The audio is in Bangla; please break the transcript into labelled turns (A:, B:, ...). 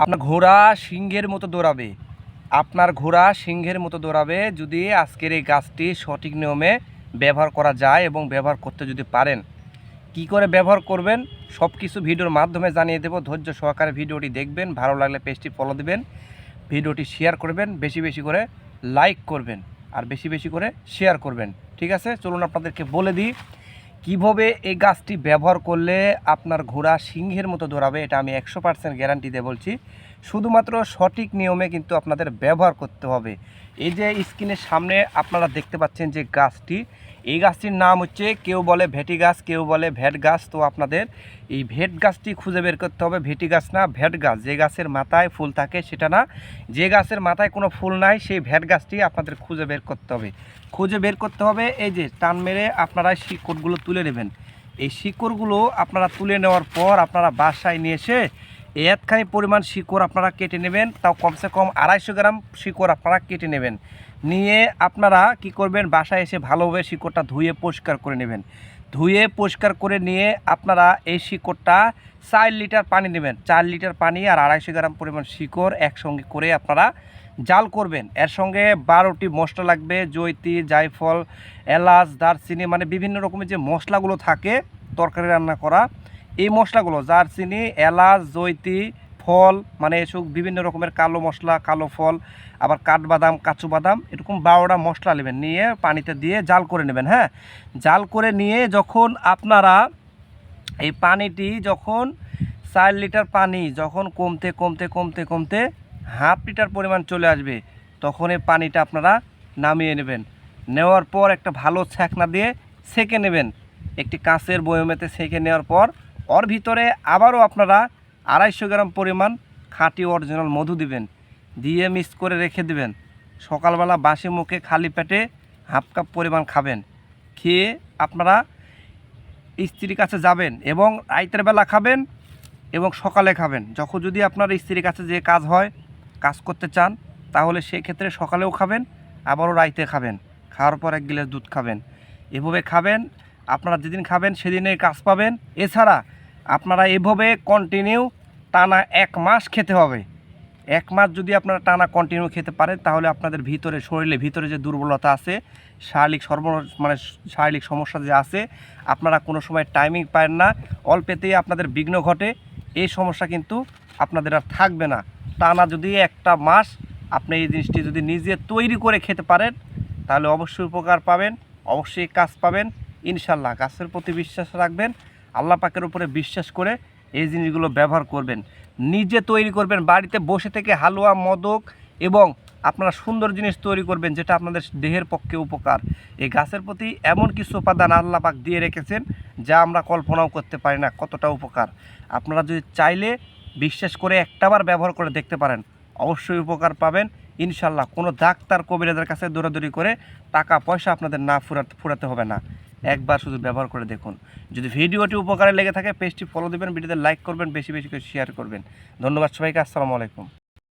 A: আপনার ঘোড়া সিংহের মতো দৌড়াবে। আপনার ঘোড়া সিংহের মতো দৌড়াবে যদি আজকের এই গাছটি সঠিক নিয়মে ব্যবহার করা যায় এবং ব্যবহার করতে যদি পারেন। কি করে ব্যবহার করবেন? সব কিছু ভিডিওর মাধ্যমে জানিয়ে দেবো। ধৈর্য সহকারে ভিডিওটি দেখবেন। ভালো লাগলে পেজটি ফলো দেবেন। ভিডিওটি শেয়ার করবেন। বেশি বেশি করে লাইক করবেন। আর বেশি বেশি করে শেয়ার করবেন। ঠিক আছে? চলুন আপনাদেরকে বলে দিই। কীভাবে এই গাছটি ব্যবহার করলে আপনার ঘোড়া সিংহের মতো দৌড়াবে, এটা আমি একশো পার্সেন্ট গ্যারান্টি দিয়ে বলছি। শুধুমাত্র সঠিক নিয়মে কিন্তু আপনাদের ব্যবহার করতে হবে। এই যে স্ক্রিনের সামনে আপনারা দেখতে পাচ্ছেন যে গাছটি, এই গাছটির নাম হচ্ছে কেউ বলে ভেটি গাছ, কেউ বলে ভেট গাছ। তো আপনাদের এই ভেট গাছটি খুঁজে বের করতে হবে। ভেটি গাছ না, ভেট গাছ। যে গাছের মাথায় ফুল থাকে সেটা না, যে গাছের মাথায় কোনো ফুল নাই সেই ভেট গাছটি আপনাদের খুঁজে বের করতে হবে। খুঁজে বের করতে হবে এই যে টান মেরে আপনারা শিকড়গুলো তুলে নেবেন। এই শিকড়গুলো আপনারা তুলে নেওয়ার পর আপনারা বাসায় নিয়ে এসে এতখানি পরিমাণ শিকড় আপনারা কেটে নেবেন, তাও কমসে কম আড়াইশো গ্রাম শিকড় আপনারা কেটে নেবেন। নিয়ে আপনারা কি করবেন, বাসায় এসে ভালোভাবে শিকড়টা ধুয়ে পরিষ্কার করে নেবেন। ধুয়ে পরিষ্কার করে নিয়ে আপনারা এই শিকড়টা চার লিটার পানি নেবেন। চার লিটার পানি আর আড়াইশো গ্রাম পরিমাণ শিকড় একসঙ্গে করে আপনারা জাল করবেন। এর সঙ্গে বারোটি মশলা লাগবে জৈতি জায়ফল, এলাচ, দারচিনি মানে বিভিন্ন রকমের যে মশলাগুলো থাকে, তরকারি রান্না করা এই মশলাগুলো দারচিনি এলাচ, জৈতি, ফল মানে এসব বিভিন্ন রকমের কালো মশলা, কালো ফল, আবার কাঠবাদাম কাঁচু বাদাম এরকম বারোটা মশলা নেবেন। নিয়ে পানিতে দিয়ে জাল করে নেবেন হ্যাঁ? জাল করে নিয়ে যখন আপনারা এই পানিটি যখন চার লিটার পানি যখন কমতে কমতে কমতে কমতে হাফ লিটার পরিমাণ চলে আসবে, তখন এই পানিটা আপনারা নামিয়ে নেবেন। নেওয়ার পর একটা ভালো ছ্যাকনা দিয়ে সেকে নেবেন। একটি কাঁচের বয়মেতে সেকে নেওয়ার পর ওর ভিতরে আবারও আপনারা আড়াইশো গ্রাম পরিমাণ খাঁটি অরিজিনাল মধু দিবেন। দিয়ে মিক্স করে রেখে দিবেন। সকালবেলা বাসি মুখে খালি পেটে হাফ কাপ পরিমাণ খাবেন। খেয়ে আপনারা স্ত্রীর কাছে যাবেন এবং রাইতের বেলা খাবেন এবং সকালে খাবেন। যখন যদি আপনার স্ত্রীর কাছে যে কাজ হয়, কাজ করতে চান, তাহলে সেক্ষেত্রে সকালেও খাবেন, আবারও রাইতে খাবেন। খাওয়ার পর এক গিলাস দুধ খাবেন। এভাবে খাবেন আপনারা যেদিন খাবেন, সেদিনে কাজ পাবেন। এছাড়া আপনারা এভাবে কন্টিনিউ টানা এক মাস খেতে হবে। এক মাস যদি আপনারা টানা কন্টিনিউ খেতে পারেন, তাহলে আপনাদের ভিতরে শরীরে ভিতরে যে দুর্বলতা আছে, শারীরিক সর্ব মানে শারীরিক সমস্যা যে আছে, আপনারা কোনো সময় টাইমিং পান না। অল্পেতেই আপনাদের বিঘ্ন ঘটে। এই সমস্যা কিন্তু আপনাদের আর থাকবে না। টানা যদি একটা মাস আপনি এই জিনিসটি যদি নিজে তৈরি করে খেতে পারেন, তাহলে অবশ্যই উপকার পাবেন, অবশ্যই কাজ পাবেন। ইনশাল্লাহ গাছের প্রতি বিশ্বাস রাখবেন, আল্লাহ পাকের উপরে বিশ্বাস করে এই জিনিসগুলো ব্যবহার করবেন। নিজে তৈরি করবেন, বাড়িতে বসে থেকে হালুয়া, মদক এবং আপনারা সুন্দর জিনিস তৈরি করবেন যেটা আপনাদের দেহের পক্ষে উপকার। এই গাছের প্রতি এমন কিছু উপাদান আল্লাহ পাক দিয়ে রেখেছেন যা আমরা কল্পনাও করতে পারি না কতটা উপকার। আপনারা যদি চাইলে বিশ্বাস করে একটাবার ব্যবহার করে দেখতে পারেন, অবশ্যই উপকার পাবেন। ইনশাল্লাহ কোনো ডাক্তার কবিরাদের কাছে দৌড়াদৌড়ি করে টাকা পয়সা আপনাদের না ফুরাতে ফুরাতে হবে না। একবার শুধু ব্যবহার করে দেখুন। যদি ভিডিওটি উপকারে লেগে থাকে, পেজটি ফলো দেবেন, ভিডিওতে লাইক করবেন, বেশি বেশি করে শেয়ার করবেন। ধন্যবাদ সবাইকে, আসসালামু আলাইকুম।